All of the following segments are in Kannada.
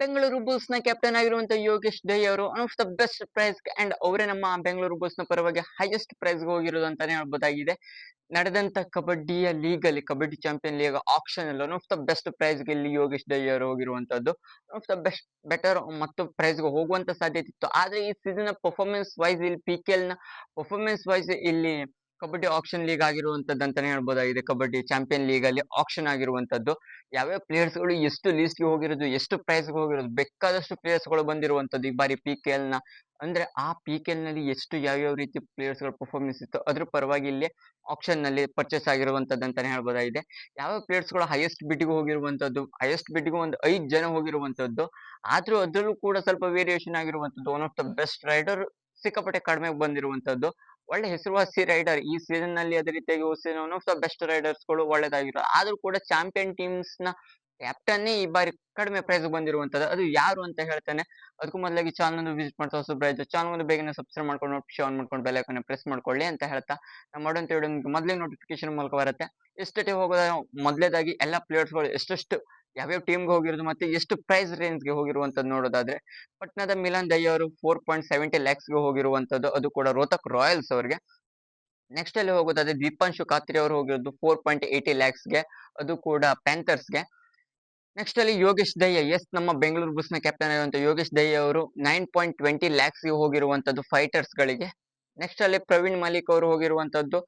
ಬೆಂಗಳೂರು ಬುಲ್ಸ್ನ ಕ್ಯಾಪ್ಟನ್ ಆಗಿರುವಂತಹ ಯೋಗೇಶ್ ದೈ ಅವರು of the best price and ಅವರೇ ನಮ್ಮ ಬೆಂಗಳೂರು ಬುಲ್ಸ್ನ ಪರವಾಗಿ ಹೈಯೆಸ್ಟ್ ಪ್ರೈಸ್ ಹೋಗಿರೋದು ಅಂತಾನೆ ಹೇಳ್ಬೋದಾಗಿದೆ. ನಡೆದಂತ ಕಬಡ್ಡಿಯ ಲೀಗ್ ಅಲ್ಲಿ, ಕಬಡ್ಡಿ ಚಾಂಪಿಯನ್ ಲೀಗ್ ಆಪ್ಷನ್ ಅಲ್ಲಿ ಒನ್ ಆಫ್ ದ ಬೆಸ್ಟ್ ಪ್ರೈಸ್ಗೆ ಇಲ್ಲಿ ಯೋಗೇಶ್ ದೈ ಅವರು ಹೋಗಿರುವಂತದ್ದು. ಆಫ್ ದ ಬೆಸ್ಟ್ ಬೆಟರ್ ಮತ್ತು ಪ್ರೈಸ್ಗೆ ಹೋಗುವಂತ ಸಾಧ್ಯತೆ ಇತ್ತು. ಆದ್ರೆ ಈ ಸೀಸನ್ ಪರ್ಫಾರ್ಮೆನ್ಸ್ ವೈಸ್ ಇಲ್ಲಿ ಪಿ ಕೆ ಎಲ್ನ ಪರ್ಫಾರ್ಮೆನ್ಸ್ ವೈಸ್ ಇಲ್ಲಿ ಕಬಡ್ಡಿ ಆಕ್ಷನ್ ಲೀಗ್ ಆಗಿರುವಂತದ್ದು ಅಂತಾನೆ ಹೇಳ್ಬೋದಾಗಿದೆ. ಕಬಡ್ಡಿ ಚಾಂಪಿಯನ್ ಲೀಗ್ ಅಲ್ಲಿ ಆಕ್ಷನ್ ಆಗಿರುವಂತದ್ದು. ಯಾವ್ಯಾವ ಪ್ಲೇಯರ್ಸ್ಗಳು ಎಷ್ಟು ಲೀಸ್ಟ್ಗೆ ಹೋಗಿರೋದು, ಎಷ್ಟು ಪ್ರೈಸ್ಗೆ ಹೋಗಿರೋದು, ಬೇಕಾದಷ್ಟು ಪ್ಲೇಯರ್ಸ್ಗಳು ಬಂದಿರುವಂತದ್ದು. ಈ ಬಾರಿ ಪಿ ಕೆ ಎಲ್ನ ಅಂದ್ರೆ ಆ ಪಿ ಕೆ ಎಲ್ನಲ್ಲಿ ಎಷ್ಟು ಯಾವ್ಯಾವ ರೀತಿ ಪ್ಲೇಯರ್ಸ್ಗಳ ಪರ್ಫಾರ್ಮೆನ್ಸ್ ಇತ್ತು ಅದ್ರ ಪರವಾಗಿ ಇಲ್ಲಿ ಆಕ್ಷನ್ನಲ್ಲಿ ಪರ್ಚೇಸ್ ಆಗಿರುವಂತದ್ದು ಅಂತಾನೆ ಹೇಳ್ಬೋದಾಗಿದೆ. ಯಾವ ಪ್ಲೇಯರ್ಸ್ಗಳು ಹೈಯೆಸ್ಟ್ ಬಿಡ್ಗೆ ಹೋಗಿರುವಂತದ್ದು ಹೈಯೆಸ್ಟ್ ಬಿಡ್ಗೆ ಒಂದು ಐದು ಜನ ಹೋಗಿರುವಂತದ್ದು. ಆದ್ರೂ ಅದ್ರಲ್ಲೂ ಕೂಡ ಸ್ವಲ್ಪ ವೇರಿಯೇಷನ್ ಆಗಿರುವಂತದ್ದು. One of the best raider ಸಿಕ್ಕಾಪಟ್ಟೆ ಕಡಿಮೆ ಬಂದಿರುವಂತದ್ದು. ಒಳ್ಳೆ ಹೆಸರುವಾಸಿ ರೈಡರ್ ಈ ಸೀಸನ್ನಲ್ಲಿ ಅದೇ ರೀತಿಯಾಗಿ ಒನ್ ಆಫ್ ಬೆಸ್ಟ್ ರೈಡರ್ಸ್ಗಳು ಒಳ್ಳೆದಾಗಿರೋ ಆದ್ರೂ ಕೂಡ ಚಾಂಪಿಯನ್ ಟೀಮ್ಸ್ನ ಕ್ಯಾಪ್ಟನ್ ಈ ಬಾರಿ ಕಡಿಮೆ ಪ್ರೈಸ್ ಬಂದಿರುವಂತದ್ದು. ಅದು ಯಾರು ಅಂತ ಹೇಳ್ತಾನೆ, ಅದಕ್ಕೂ ಮೊದಲಾಗಿ ಚಾನಲ್ ವಿಸಿಟ್ ಮಾಡ್ತಾ ಹೊಸಬ್ರು ಪ್ರೈಸ್ ಚಾನಲ್ ಒಂದು ಬೇಗನೆ ಸಬ್ಸ್ಕ್ರೈಬ್ ಮಾಡ್ಕೊಂಡು ನೋಟಿಫಿಕೇಶನ್ ಆನ್ ಮಾಡ್ಕೊಂಡು ಬೆಲ್ ಐಕನ್ ಪ್ರೆಸ್ ಮಾಡ್ಕೊಳ್ಳಿ ಅಂತ ಹೇಳ್ತಾ ನಮ್ಮ ಮಾಡೋಂತ ವಿಡಿಯೋ ಮೊದಲೇ ನೋಟಿಫಿಕೇಶನ್ ಮೂಲಕ ಬರುತ್ತೆ. ಎಷ್ಟೇ ಹೋಗೋದ ಮೊದಲೇದಾಗಿ ಎಲ್ಲ ಪ್ಲೇಯರ್ಸ್ಗಳು ಎಷ್ಟೆಷ್ಟು ಯಾವ್ಯಾವ ಟೀಮ್ಗೆ ಹೋಗಿರೋದು ಮತ್ತೆ ಎಷ್ಟು ಪ್ರೈಸ್ ರೇಂಜ್ಗೆ ಹೋಗಿರುವಂತದ್ದು ನೋಡೋದಾದ್ರೆ ಪಟ್ನದ ಮಿಲನ್ ದಯ್ಯ ಅವರು ಫೋರ್ ಪಾಯಿಂಟ್ ಸೆವೆಂಟಿ ಲ್ಯಾಕ್ಸ್ಗೆ ಗೆ ಹೋಗಿರುವಂತದ್ದು ಅದು ಕೂಡ ರೋಹತಕ್ ರಾಯಲ್ಸ್ ಅವರಿಗೆ. ನೆಕ್ಸ್ಟ್ ಅಲ್ಲಿ ಹೋಗೋದಾದ್ರೆ ದೀಪಾಂಶು ಖಾತ್ರಿ ಅವರು ಹೋಗಿರೋದು ಫೋರ್ ಪಾಯಿಂಟ್ ಏಯ್ಟಿ ಲ್ಯಾಕ್ಸ್ಗೆ ಅದು ಕೂಡ ಪ್ಯಾಂಥರ್ಸ್ಗೆ. ನೆಕ್ಸ್ಟ್ ಅಲ್ಲಿ ಯೋಗೇಶ್ ದಯ್ಯ ಎಸ್ ನಮ್ಮ ಬೆಂಗಳೂರು ಬುಲ್ಸ್ನ ಕ್ಯಾಪ್ಟನ್ ಆಗಿರುವಂತಹ ಯೋಗೇಶ್ ದಯ್ಯ ಅವರು ನೈನ್ ಪಾಯಿಂಟ್ ಟ್ವೆಂಟಿ ಲ್ಯಾಕ್ಸ್ಗೆ ಹೋಗಿರುವಂತದ್ದು ಫೈಟರ್ಸ್ ಗಳಿಗೆ. ನೆಕ್ಸ್ಟ್ ಅಲ್ಲಿ ಪ್ರವೀಣ್ ಮಲಿಕ್ ಅವರು ಹೋಗಿರುವಂತದ್ದು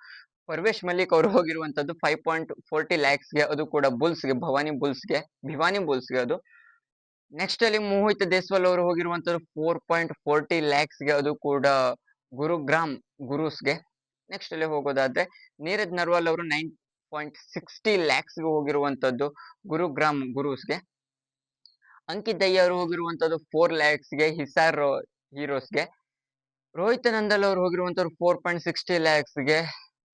ಪರ್ವೇಶ್ ಮಲ್ಲಿಕ್ ಅವರು ಹೋಗಿರುವಂತದ್ದು ಫೈವ್ ಪಾಯಿಂಟ್ ಫೋರ್ಟಿ ಲ್ಯಾಕ್ಸ್ಗೆ ಅದು ಕೂಡ ಬುಲ್ಸ್ಗೆ, ಭವಾನಿ ಬುಲ್ಸ್ಗೆ, ಭಿವಾನಿ ಬುಲ್ಸ್ಗೆ ಅದು. ನೆಕ್ಸ್ಟ್ ಅಲ್ಲಿ ಮೋಹಿತ್ ದೇಸ್ವಾಲ್ ಅವರು ಹೋಗಿರುವಂತದ್ದು ಫೋರ್ ಪಾಯಿಂಟ್ ಫೋರ್ಟಿ ಲ್ಯಾಕ್ಸ್ಗೆ ಅದು ಕೂಡ ಗುರುಗ್ರಾಮ್ ಗುರುಸ್ಗೆ. ನೆಕ್ಸ್ಟ್ ಅಲ್ಲಿ ಹೋಗೋದಾದ್ರೆ, ನೀರಜ್ ನರ್ವಾಲ್ ಅವರು ನೈನ್ ಪಾಯಿಂಟ್ ಸಿಕ್ಸ್ಟಿ ಲ್ಯಾಕ್ಸ್ಗೆ ಹೋಗಿರುವಂತದ್ದು ಗುರುಗ್ರಾಮ್ ಗುರುಸ್ಗೆ ಅಂಕಿತ್ ದಯ್ಯ ಅವರು ಹೋಗಿರುವಂತದ್ದು ಫೋರ್ ಲ್ಯಾಕ್ಸ್ಗೆ ಹಿಸಾರ್ ಹೀರೋಸ್ಗೆ. ರೋಹಿತ್ ನಂದಲ್ ಅವರು ಹೋಗಿರುವಂತದ್ದು ಫೋರ್ ಪಾಯಿಂಟ್ ಸಿಕ್ಸ್ಟಿ ಲ್ಯಾಕ್ಸ್ಗೆ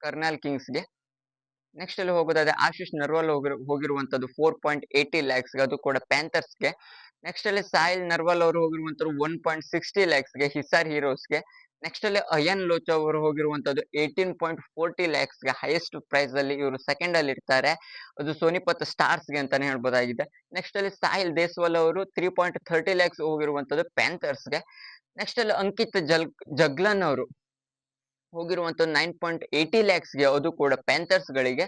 ಕರ್ನಾಲ್ ಕಿಂಗ್ಸ್ಗೆ. ನೆಕ್ಸ್ಟ್ ಅಲ್ಲಿ ಹೋಗೋದಾದ್ರೆ ಆಶಿಶ್ ನರ್ವಾಲ್ ಹೋಗಿರು ಹೋಗಿರುವಂತದ್ದು ಫೋರ್ ಪಾಯಿಂಟ್ ಏಯ್ಟಿ ಲ್ಯಾಕ್ಸ್ಗೆ ಅದು ಕೂಡ ಪ್ಯಾಂಥರ್ಸ್ಗೆ ನೆಕ್ಸ್ಟ್ ಅಲ್ಲಿ ಸಾಯಿಲ್ ನರ್ವಾಲ್ ಅವರು ಹೋಗಿರುವಂತದ್ದು ಒನ್ ಪಾಯಿಂಟ್ ಸಿಕ್ಸ್ಟಿ ಲ್ಯಾಕ್ಸ್ಗೆ ಹಿಸಾರ್ ಹೀರೋಸ್ಗೆ ನೆಕ್ಸ್ಟ್ ಅಲ್ಲಿ ಅಯನ್ ಲೋಚ ಅವರು ಹೋಗಿರುವಂತದ್ದು ಏಯ್ಟೀನ್ ಪಾಯಿಂಟ್ ಫೋರ್ಟಿ ಲ್ಯಾಕ್ಸ್ಗೆ ಹೈಯೆಸ್ಟ್ ಪ್ರೈಸ್ ಅಲ್ಲಿ ಇವರು ಸೆಕೆಂಡ್ ಅಲ್ಲಿ ಇರ್ತಾರೆ. ಅದು ಸೋನಿಪತ್ ಸ್ಟಾರ್ಸ್ಗೆ ಅಂತಾನೆ ಹೇಳ್ಬೋದಾಗಿದೆ. ನೆಕ್ಸ್ಟ್ ಅಲ್ಲಿ ಸಾಯಿಲ್ ದೇಸ್ವಾಲ್ ಅವರು ತ್ರೀ ಪಾಯಿಂಟ್ ಥರ್ಟಿ ಲ್ಯಾಕ್ಸ್ ಹೋಗಿರುವಂತದ್ದು ಪ್ಯಾಂಥರ್ಸ್ಗೆ. ನೆಕ್ಸ್ಟ್ ಅಲ್ಲಿ ಅಂಕಿತ್ ಜಲ್, ಜಗ್ಲನ್ ಅವರು. ಹೋಗಿರುವಂತದ್ದು ನೈನ್ ಪಾಯಿಂಟ್ ಏಯ್ಟಿ ಲ್ಯಾಕ್ಸ್ಗೆ ಅದು ಕೂಡ ಪ್ಯಾಂಥರ್ಸ್ ಗಳಿಗೆ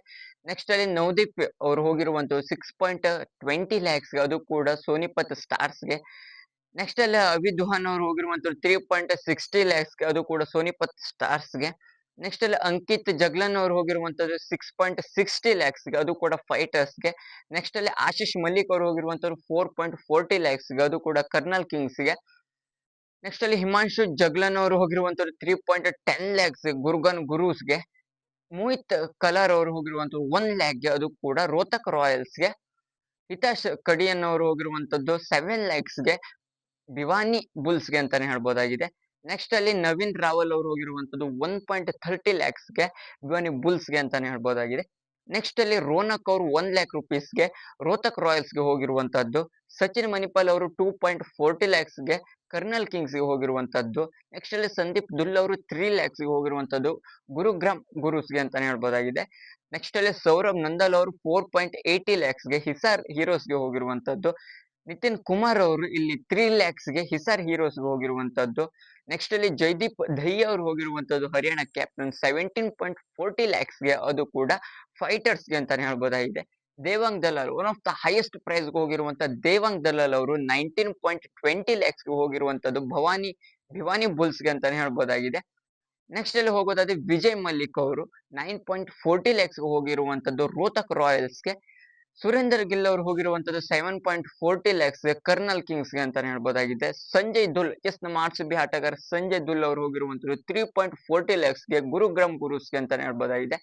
ನೆಕ್ಸ್ಟ್ ಅಲ್ಲಿ ನವದೀಪ್ ಅವರು ಹೋಗಿರುವಂತ ಸಿಕ್ಸ್ ಪಾಯಿಂಟ್ ಟ್ವೆಂಟಿ ಲ್ಯಾಕ್ಸ್ಗೆ ಅದು ಕೂಡ ಸೋನಿಪತ್ ಸ್ಟಾರ್ಸ್ಗೆ. ನೆಕ್ಸ್ಟ್ ಅಲ್ಲಿ ಅವಿ ದುಹಾನ್ ಅವರು ಹೋಗಿರುವಂತ ತ್ರೀ ಪಾಯಿಂಟ್ ಸಿಕ್ಸ್ಟಿ ಲ್ಯಾಕ್ಸ್ಗೆ ಅದು ಕೂಡ ಸೋನಿಪತ್ ಸ್ಟಾರ್ಸ್ಗೆ. ನೆಕ್ಸ್ಟ್ ಅಲ್ಲಿ ಅಂಕಿತ್ ಜಗ್ಲನ್ ಅವರು ಹೋಗಿರುವಂತದ್ದು ಸಿಕ್ಸ್ ಪಾಯಿಂಟ್ ಸಿಕ್ಸ್ಟಿ ಲ್ಯಾಕ್ಸ್ಗೆ ಅದು ಕೂಡ ಫೈಟರ್ಸ್ಗೆ. ನೆಕ್ಸ್ಟ್ ಅಲ್ಲಿ ಆಶೀಶ್ ಮಲ್ಲಿಕ್ ಅವರು ಹೋಗಿರುವಂತದ್ದು ಫೋರ್ ಪಾಯಿಂಟ್ ಫೋರ್ಟಿ ಲ್ಯಾಕ್ಸ್ಗೆ ಅದು ಕೂಡ ಕರ್ನಲ್ ಕಿಂಗ್ಸ್ಗೆ. ನೆಕ್ಸ್ಟ್ ಅಲ್ಲಿ ಹಿಮಾಂಶು ಜಗ್ಲನ್ ಅವರು ಹೋಗಿರುವಂತದ್ದು three point ten lakhs Gurugram ಗುರುಸ್ಗೆ Mohit ಕಲರ್ ಅವರು ಹೋಗಿರುವಂತದ್ದು ಒನ್ ಲ್ಯಾಕ್ಗೆ ಅದು ಕೂಡ ರೋಹತಕ್ ರಾಯಲ್ಸ್ಗೆ, ಹಿತಾಶ್ ಕಡಿಯನ್ ಅವರು ಹೋಗಿರುವಂತದ್ದು ಸೆವೆನ್ ಲ್ಯಾಕ್ಸ್ಗೆ ಭಿವಾನಿ ಬುಲ್ಸ್ಗೆ ಅಂತಾನೆ ಹೇಳ್ಬೋದಾಗಿದೆ. ನೆಕ್ಸ್ಟ್ ಅಲ್ಲಿ ನವೀನ್ ರಾವಲ್ ಅವರು ಹೋಗಿರುವಂತದ್ದು ಒನ್ ಪಾಯಿಂಟ್ ಥರ್ಟಿ ಲ್ಯಾಕ್ಸ್ಗೆ ಭಿವಾನಿ ಬುಲ್ಸ್ಗೆ ಅಂತಾನೆ ಹೇಳ್ಬೋದಾಗಿದೆ. ನೆಕ್ಸ್ಟ್ ಅಲ್ಲಿ ರೋನಕ್ ಅವರು ಒನ್ ಲ್ಯಾಕ್ ರುಪೀಸ್ಗೆ ರೋಹತಕ್ ರಾಯಲ್ಸ್ಗೆ ಹೋಗಿರುವಂತದ್ದು, ಸಚಿನ್ ಮಣಿಪಾಲ್ ಅವರು ಟೂ ಪಾಯಿಂಟ್ ಫೋರ್ಟಿ ಲ್ಯಾಕ್ಸ್ಗೆ ಕರ್ನಲ್ ಕಿಂಗ್ಸ್ಗೆ ಹೋಗಿರುವಂತದ್ದು ನೆಕ್ಸ್ಟ್ ಅಲ್ಲಿ ಸಂದೀಪ್ ದುಲ್ ಅವರು ತ್ರೀ ಲ್ಯಾಕ್ಸ್ಗೆ ಹೋಗಿರುವಂತದ್ದು, ಗುರುಗ್ರಾಮ್ ಗುರುಸ್ಗೆ ಅಂತಾನೆ ಹೇಳ್ಬೋದಾಗಿದೆ. ನೆಕ್ಸ್ಟ್ ಅಲ್ಲಿ ಸೌರಭ್ ನಂದಲ್ ಅವರು ಫೋರ್ ಪಾಯಿಂಟ್ ಏಯ್ಟಿ ಲ್ಯಾಕ್ಸ್ಗೆ ಹಿಸಾರ್ ಹೀರೋಸ್ಗೆ ಹೋಗಿರುವಂತದ್ದು ನಿತಿನ್ ಕುಮಾರ್ ಅವರು ಇಲ್ಲಿ ತ್ರೀ ಲ್ಯಾಕ್ಸ್ಗೆ ಹಿಸಾರ್ ಹೀರೋಸ್ಗೆ ಹೋಗಿರುವಂತದ್ದು. ನೆಕ್ಸ್ಟ್ ಅಲ್ಲಿ ಜೈದೀಪ್ ದಹಿಯಾ ಅವರು ಹೋಗಿರುವಂತದ್ದು Haryana captain seventeen point forty ಲ್ಯಾಕ್ಸ್ಗೆ. ಅದು ಕೂಡ ಫೈಟರ್ಸ್ಗೆ ಅಂತಾನೆ ಹೇಳ್ಬೋದಾಗಿದೆ. Devank Dalal one of the highest price ಹೋಗಿರುವಂತ Devank Dalal ಅವರು ನೈನ್ಟೀನ್ ಪಾಯಿಂಟ್ ಟ್ವೆಂಟಿ ಲ್ಯಾಕ್ಸ್ಗೆ ಹೋಗಿರುವಂತದ್ದು ಭವಾನಿ, ಭಿವಾನಿ ಬುಲ್ಸ್ಗೆ ಅಂತಾನೆ ಹೇಳ್ಬೋದಾಗಿದೆ. ನೆಕ್ಸ್ಟ್ ಅಲ್ಲಿ ಹೋಗೋದಾದ್ರೆ ವಿಜಯ್ ಮಲ್ಲಿಕ್ ಅವರು ನೈನ್ ಪಾಯಿಂಟ್ ಫೋರ್ಟಿ ಲ್ಯಾಕ್ಸ್ಗೆ ಹೋಗಿರುವಂತದ್ದು ರೋಹತಕ್ ರಾಯಲ್ಸ್ಗೆ ಸುರೇಂದರ್ ಗಿಲ್ ಅವರು ಹೋಗಿರುವಂತದ್ದು seven point forty lakhs Karnal ಕಿಂಗ್ಸ್ಗೆ ಅಂತಾನೆ ಹೇಳ್ಬೋದಾಗಿದೆ. ಸಂಜಯ್ ದುಲ್, ಎಸ್ ನಮ್ಮ ಆರ್ ಸಿ ಬಿ ಆಟಗಾರ ಸಂಜಯ್ ದುಲ್ ಅವರು ಹೋಗಿರುವಂತದ್ದು ತ್ರೀ ಪಾಯಿಂಟ್ ಫೋರ್ಟಿ ಲ್ಯಾಕ್ಸ್ಗೆ ಗುರುಗ್ರಾಮ್ ಗುರುಸ್ಗೆ ಅಂತಾನೆ ಹೇಳ್ಬೋದಾಗಿದೆ.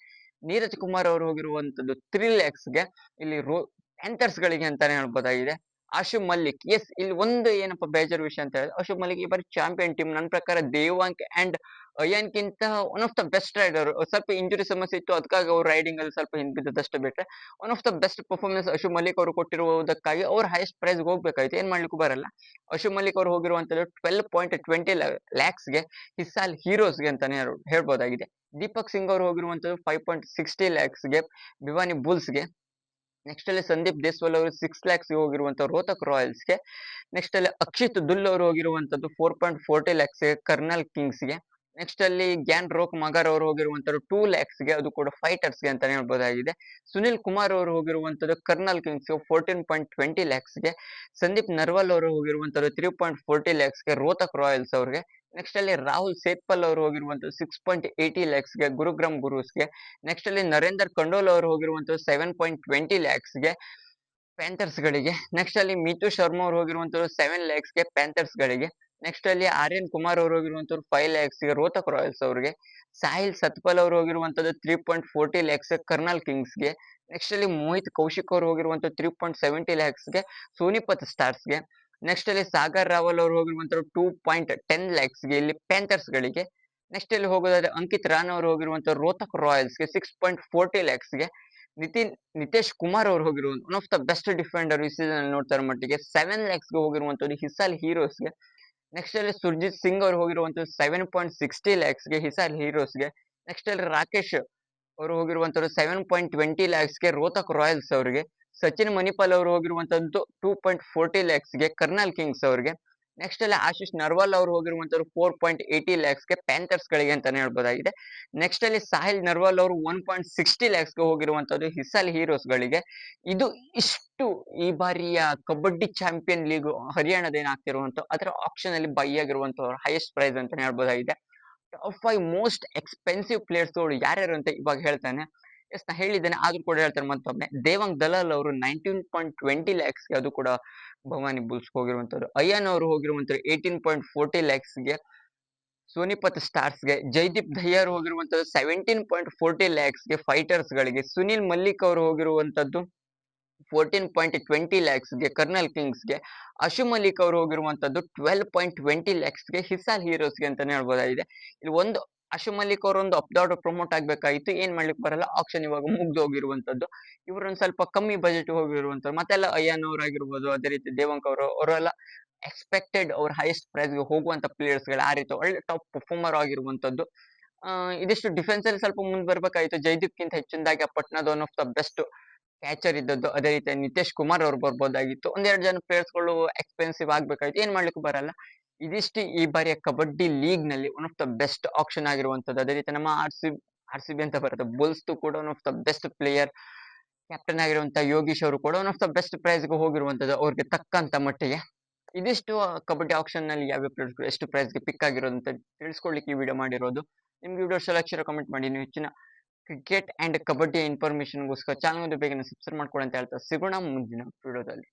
ನೀರಜ್ ಕುಮಾರ್ ಅವರು ಹೋಗಿರುವಂತದ್ದು ತ್ರೀ ಲ್ಯಾಕ್ಸ್ಗೆ ಇಲ್ಲಿ ರೋ ಪ್ಯಾಂಥರ್ಸ್ ಗಳಿಗೆ ಅಂತಾನೆ ಹೇಳ್ಬೋದಾಗಿದೆ. ಆಶು ಮಲ್ಲಿಕ್, ಎಸ್ ಇಲ್ಲಿ ಒಂದು ಏನಪ್ಪ ಬೇಜರ್ ವಿಷಯ ಅಂತ ಹೇಳಿದ್ರೆ, ಆಶು ಮಲ್ಲಿಕ್ ಈ ಬಾರಿ ಚಾಂಪಿಯನ್ ಟೀಮ್ ನನ್ನ ಪ್ರಕಾರ Devank and ಅಯ್ಯನ್ಕಿಂತ one of the best rider ಸ್ವಲ್ಪ ಇಂಜುರಿ ಸಮಸ್ಯೆ ಇತ್ತು ಅದಕ್ಕಾಗಿ ಅವ್ರು ರೈಡಿಂಗ್ ಅಲ್ಲಿ ಸ್ವಲ್ಪ ಹಿಂದಿದ್ದಷ್ಟು ಬಿಟ್ಟರೆ one of the best performance Ashu Malik ಅವರು ಕೊಟ್ಟಿರುವುದಕ್ಕಾಗಿ ಅವ್ರು ಹೈಯೆಸ್ಟ್ ಪ್ರೈಸ್ ಹೋಗ್ಬೇಕಾಯ್ತು. ಏನ್ ಮಾಡ್ಲಿಕ್ಕೂ ಬರಲ್ಲ. ಅಶು ಮಲ್ಲಿಕ್ ಅವರು ಹೋಗಿರುವಂತದ್ದು ಟ್ವೆಲ್ ಪಾಯಿಂಟ್ ಟ್ವೆಂಟಿ ಲ್ಯಾಕ್ಸ್ಗೆ ಹಿಸ್ಸಾಲ್ ಹಿಸಾಲ್ ಹೀರೋಸ್ಗೆ ಅಂತಾನೆ ಹೇಳ್- ಹೇಳ್ಬೋದಾಗಿದೆ. ದೀಪಕ್ ಸಿಂಗ್ ಅವರು ಹೋಗಿರುವಂತದ್ದು ಫೈವ್ ಪಾಯಿಂಟ್ ಸಿಕ್ಸ್ಟಿ ಲ್ಯಾಕ್ಸ್ಗೆ ಭಿವಾನಿ ಬುಲ್ಸ್ಗೆ ನೆಕ್ಸ್ಟ್ ಅಲ್ಲಿ ಸಂದೀಪ್ ದೇಸ್ವಾಲ್ ಅವರು ಸಿಕ್ಸ್ ಲ್ಯಾಕ್ಸ್ ಹೋಗಿರುವಂತ ರೋಹತಕ್ ರಾಯಲ್ಸ್ಗೆ ನೆಕ್ಸ್ಟ್ ಅಲ್ಲಿ ಅಕ್ಷಿತ್ ದುಲ್ ಅವರು ಹೋಗಿರುವಂತದ್ದು ಫೋರ್ ಪಾಯಿಂಟ್ ಫೋರ್ಟಿ ಲ್ಯಾಕ್ಸ್ಗೆ ಕರ್ನಲ್ ಕಿಂಗ್ಸ್ಗೆ. ನೆಕ್ಸ್ಟ್ ಅಲ್ಲಿ ಗ್ಯಾನ್ ರೋಕ್ ಮಗರ್ ಅವರು ಹೋಗಿರುವಂತದ್ದು ಟೂ ಲ್ಯಾಕ್ಸ್ಗೆ ಅದು ಕೂಡ ಫೈಟರ್ಸ್ಗೆ ಅಂತಾನೆ ಹೇಳ್ಬೋದಾಗಿದೆ. ಸುನಿಲ್ ಕುಮಾರ್ ಅವರು ಹೋಗಿರುವಂತದ್ದು Karnal kings fourteen point twenty ಲ್ಯಾಕ್ಸ್ಗೆ Sandeep Narwal ಅವರು ಹೋಗಿರುವಂತದ್ದು ತ್ರೀ ಪಾಯಿಂಟ್ ಫೋರ್ಟಿ ಲ್ಯಾಕ್ಸ್ಗೆ ರೋಹತಕ್ ರಾಯಲ್ಸ್ ಅವ್ರಿಗೆ. ನೆಕ್ಸ್ಟ್ ಅಲ್ಲಿ ರಾಹುಲ್ ಸೇತ್ಪಲ್ ಅವರು ಹೋಗಿರುವಂತದ್ದು ಸಿಕ್ಸ್ ಪಾಯಿಂಟ್ ಏಯ್ಟಿ ಲ್ಯಾಕ್ಸ್ಗೆ ಗುರುಗ್ರಾಮ್ ಗುರುಸ್ಗೆ. ನೆಕ್ಸ್ಟ್ ಅಲ್ಲಿ ನರೇಂದರ್ ಕಂಡೋಲ್ ಅವರು ಹೋಗಿರುವಂತದ್ದು ಸೆವೆನ್ ಪಾಯಿಂಟ್ ಟ್ವೆಂಟಿ ಲ್ಯಾಕ್ಸ್ಗೆ ಪ್ಯಾಂಥರ್ಸ್ ಗಳಿಗೆ ನೆಕ್ಸ್ಟ್ ಅಲ್ಲಿ ಮಿತು ಶರ್ಮಾ ಅವರು ಹೋಗಿರುವಂತದ್ದು ಸೆವೆನ್ ಲ್ಯಾಕ್ಸ್ಗೆ ಪ್ಯಾಂಥರ್ಸ್ ಗಳಿಗೆ ನೆಕ್ಸ್ಟ್ ಅಲ್ಲಿ ಆರ್ಯನ್ ಕುಮಾರ್ ಅವರು ಹೋಗಿರುವಂತವ್ರು ಫೈವ್ ಲ್ಯಾಕ್ಸ್ಗೆ ರೋಹತಕ್ ರಾಯಲ್ಸ್ ಅವ್ರಿಗೆ. ಸಾಹಿಲ್ ಸತ್ಪಲ್ ಅವರು ಹೋಗಿರುವಂತದ್ದು three point forty lakhs Karnal ಕಿಂಗ್ಸ್ಗೆ. Next ಅಲ್ಲಿ ಮೋಹಿತ್ ಕೌಶಿಕ್ ಅವರು ಹೋಗಿರುವಂತ ತ್ರೀ ಪಾಯಿಂಟ್ ಸೆವೆಂಟಿ ಲ್ಯಾಕ್ಸ್ಗೆ, ಸೋನಿಪತ್ ಸ್ಟಾರ್ಸ್ಗೆ. ನೆಕ್ಸ್ಟ್ ಅಲ್ಲಿ ಸಾಗರ್ ರಾವಲ್ ಅವರು ಹೋಗಿರುವಂಥ ಟೂ ಪಾಯಿಂಟ್ ಟೆನ್ ಲ್ಯಾಕ್ಸ್ಗೆ, ಇಲ್ಲಿ ಪ್ಯಾಂಥರ್ಸ್ ಗಳಿಗೆ. ನೆಕ್ಸ್ಟ್ ಅಲ್ಲಿ ಹೋಗೋದಾದ್ರೆ ಅಂಕಿತ್ ರಾನ್ ಅವರು ಹೋಗಿರುವಂತ ರೋಹತಕ್ ರಾಯಲ್ಸ್ಗೆ ಸಿಕ್ಸ್ ಪಾಯಿಂಟ್ ಫೋರ್ಟಿ ಲ್ಯಾಕ್ಸ್ಗೆ. ನಿತಿನ್, ನಿತೇಶ್ ಕುಮಾರ್ ಅವರು ಹೋಗಿರುವ one of the best defender ಈ ಸೀಸನ್ ನೋಡ್ತಾರ ಮಟ್ಟಿಗೆ. ಸೆವೆನ್ ಲ್ಯಾಕ್ಸ್ಗೆ ಹೋಗಿರುವಂತದ್ದು ಹಿಸಾಲ್ ಹೀರೋಸ್ಗೆ. ನೆಕ್ಸ್ಟ್ ಅಲ್ಲಿ ಸುರ್ಜಿತ್ ಸಿಂಗ್ ಅವ್ರು ಹೋಗಿರುವಂತ ಸೆವೆನ್ ಪಾಯಿಂಟ್ ಸಿಕ್ಸ್ಟಿ ಲ್ಯಾಕ್ಸ್ಗೆ ಹಿಸಾಲ್ ಹೀರೋಸ್ಗೆ. ನೆಕ್ಸ್ಟ್ ಅಲ್ಲಿ ರಾಕೇಶ್ ಅವರು ಹೋಗಿರುವಂತದ್ದು ಸೆವೆನ್ ಪಾಯಿಂಟ್ ಟ್ವೆಂಟಿ ಲ್ಯಾಕ್ಸ್ಗೆ ರೋಹತಕ್ ರಾಯಲ್ಸ್ ಅವರಿಗೆ. ಸಚಿನ್ ಮಣಿಪಾಲ್ ಅವರು ಹೋಗಿರುವಂತದ್ದು ಟೂ ಪಾಯಿಂಟ್ ಫೋರ್ಟಿ ಲ್ಯಾಕ್ಸ್ಗೆ ಕರ್ನಲ್ ಕಿಂಗ್ಸ್ ಅವರಿಗೆ. ನೆಕ್ಸ್ಟ್ ಅಲ್ಲಿ ಆಶಿಶ್ ನರ್ವಾಲ್ ಅವರು ಹೋಗಿರುವಂತವ್ರು ಫೋರ್ ಪಾಯಿಂಟ್ ಏಯ್ಟಿ ಲ್ಯಾಕ್ಸ್ಗೆ ಪ್ಯಾಂಥರ್ಸ್ ಗಳಿಗೆ ಅಂತಾನೆ ಹೇಳ್ಬೋದಾಗಿದೆ. ನೆಕ್ಸ್ಟ್ ಅಲ್ಲಿ ಸಾಹಿಲ್ ನರ್ವಾಲ್ ಅವರು ಒನ್ ಪಾಯಿಂಟ್ ಸಿಕ್ಸ್ಟಿ ಲ್ಯಾಕ್ಸ್ಗೆ ಹಿಸಾಲ್ ಹೀರೋಸ್ ಗಳಿಗೆ. ಇದು ಇಷ್ಟು ಈ ಬಾರಿಯ ಕಬಡ್ಡಿ ಚಾಂಪಿಯನ್ ಲೀಗ್ ಹರಿಯಾಣದ ಏನಾಗ್ತಿರುವಂತ ಅದರ ಆಪ್ಷನ್ ಅಲ್ಲಿ ಬೈ ಆಗಿರುವಂತ ಹೈಯೆಸ್ಟ್ ಪ್ರೈಸ್ ಅಂತಾನೆ ಹೇಳ್ಬೋದಾಗಿದೆ. ಟಾಪ್ ಫೈವ್ ಮೋಸ್ಟ್ ಎಕ್ಸ್ಪೆನ್ಸಿವ್ ಪ್ಲೇಯರ್ಸ್ಗಳು ಯಾರ್ಯಾರು ಅಂತ ಇವಾಗ ಹೇಳ್ತಾನೆ. ಎಸ್, ನಾ ಹೇಳಿದ್ದೇನೆ, ಆದ್ರೂ ಕೂಡ ಹೇಳ್ತಾರೆ ಮತ್ತೊಮ್ಮೆ. ದೇವಂಗ್ ದಲಾಲ್ ಅವರು ನೈನ್ಟೀನ್ ಪಾಯಿಂಟ್ ಟ್ವೆಂಟಿ ಲ್ಯಾಕ್ಸ್ ಅದು ಕೂಡ ಭವಾನಿ ಬುಲ್ಸ್ ಹೋಗಿರುವಂತದ್ದು ಅಯ್ಯನ್ ಅವರು ಹೋಗಿರುವಂತವ್ರು ಏಯ್ಟೀನ್ ಪಾಯಿಂಟ್ ಫೋರ್ಟಿ ಲ್ಯಾಕ್ಸ್ಗೆ ಸೋನಿಪತ್ ಸ್ಟಾರ್ಸ್ಗೆ ಜೈದೀಪ್ ದಯ್ಯರ್ ಹೋಗಿರುವಂತದ್ದು ಸೆವೆಂಟೀನ್ ಪಾಯಿಂಟ್ ಫೋರ್ಟಿ ಲ್ಯಾಕ್ಸ್ಗೆ ಫೈಟರ್ಸ್ಗಳಿಗೆ ಫೈಟರ್ಸ್ ಗಳಿಗೆ ಸುನಿಲ್ ಮಲ್ಲಿಕ್ ಅವರು ಹೋಗಿರುವಂತದ್ದು ಫೋರ್ಟೀನ್ ಪಾಯಿಂಟ್ ಟ್ವೆಂಟಿ ಲ್ಯಾಕ್ಸ್ಗೆ ಕರ್ನಲ್ ಕಿಂಗ್ಸ್ಗೆ ಅಶು ಮಲ್ಲಿಕ್ ಅವರು ಹೋಗಿರುವಂತದ್ದು ಟ್ವೆಲ್ ಪಾಯಿಂಟ್ ಟ್ವೆಂಟಿ ಲ್ಯಾಕ್ಸ್ಗೆ ಹಿಸಾಲ್ ಹೀರೋಸ್ಗೆ ಅಂತಾನೆ ಹೇಳ್ಬೋದಾಗಿದೆ. ಇಲ್ಲಿ ಒಂದು ಅಶು ಮಲ್ಲಿಕ್ ಅವರೊಂದು ಅಪ್ಡೌಟ್ ಪ್ರಮೋಟ್ ಆಗ್ಬೇಕಾಗಿತ್ತು. ಏನ್ ಮಾಡ್ಲಿಕ್ಕೆ ಬರಲ್ಲ? ಆಕ್ಷನ್ ಇವಾಗ ಮುಗ್ದು ಹೋಗಿರುವಂತದ್ದು. ಇವರೊಂದು ಸ್ವಲ್ಪ ಕಮ್ಮಿ ಬಜೆಟ್ ಹೋಗಿರುವಂತದ್ದು. ಮತ್ತೆಲ್ಲ ಅಯ್ಯನ್ ಅವ್ರು ಆಗಿರ್ಬೋದು ಅದೇ ರೀತಿ ದೇವಂಕ್ ಅವರು, ಅವರೆಲ್ಲ ಎಕ್ಸ್ಪೆಕ್ಟೆಡ್ ಅವ್ರ ಹೈಯೆಸ್ಟ್ ಪ್ರೈಸ್ಗೆ ಹೋಗುವಂತ ಪ್ಲೇಯರ್ಸ್ಗಳು ಆ ರೀತಿ ಒಳ್ಳೆ ಟಾಪ್ ಪರ್ಫಾರ್ಮರ್ ಆಗಿರುವಂತದ್ದು. ಇದಿಷ್ಟು ಡಿಫೆನ್ಸ್ ಅಲ್ಲಿ ಸ್ವಲ್ಪ ಮುಂದೆ ಬರ್ಬೇಕಾಗಿತ್ತು. ಜೈದೀಪ್ ಗಿಂತ ಹೆಚ್ಚಿನದಾಗಿ ಪಟ್ನಾದ one of the best catcher ಇದ್ದದ್ದು. ಅದೇ ರೀತಿ ನಿತೇಶ್ ಕುಮಾರ್ ಅವ್ರು ಬರ್ಬೋದಾಗಿತ್ತು. ಒಂದೆರಡು ಜನ ಪ್ಲೇಯರ್ಸ್ಗಳು ಎಕ್ಸ್ಪೆನ್ಸಿವ್ ಆಗ್ಬೇಕಾಯ್ತು ಏನ್ ಮಾಡ್ಲಿಕ್ಕೆ ಬರಲ್ಲ? ಇದಿಷ್ಟು ಈ ಬಾರಿಯ kabaddi ಲೀಗ್ನಲ್ಲಿ one of the best option ಆಗಿರುವಂತದ್ದು. ಅದೇ ರೀತಿ ನಮ್ಮ R C R C B ಅಂತ ಬರುತ್ತೆ. ಬುಲ್ಸ್ ಕೂಡ one of the best player captain ಆಗಿರುವಂತ ಯೋಗೀಶ್ ಅವರು ಕೂಡ ಒನ್ ಆಫ್ ದ ಬೆಸ್ಟ್ ಪ್ರೈಸ್ಗೆ ಹೋಗಿರುವಂತದ್ದು. ಅವ್ರಿಗೆ ತಕ್ಕಂತ ಮಟ್ಟಿಗೆ ಇದಿಷ್ಟು ಕಬಡ್ಡಿ ಆಪ್ಷನ್ನಲ್ಲಿ ಯಾವ ಪ್ಲೇಯರ್ಸ್ ಎಷ್ಟು ಪ್ರೈಸ್ಗೆ ಪಿಕ್ ಆಗಿರೋದು ಅಂತ ತಿಳಿಸ್ಕೊಡ್ಲಿಕ್ಕೆ ಈ ವಿಡಿಯೋ ಮಾಡಿರೋದು. ನಿಮ್ಗೆ ವಿಡಿಯೋ ಸೆಲೆಕ್ಷನ್ ಕಮೆಂಟ್ ಮಾಡಿ. ನೀವು ಹೆಚ್ಚಿನ ಕ್ರಿಕೆಟ್ ಅಂಡ್ ಕಬಡ್ಡಿ ಇನ್ಫಾರ್ಮೇಶನ್ಗೋಸ್ಕರ ಚಾನಲ್ ಬೇಗನೆ ಸಬ್ಸ್ಕ್ರೈಬ್ ಮಾಡ್ಕೊಳ್ಳಿ ಅಂತ ಹೇಳ್ತಾ ಸಿಗೋಣ ಮುಂದಿನ ವಿಡಿಯೋದಲ್ಲಿ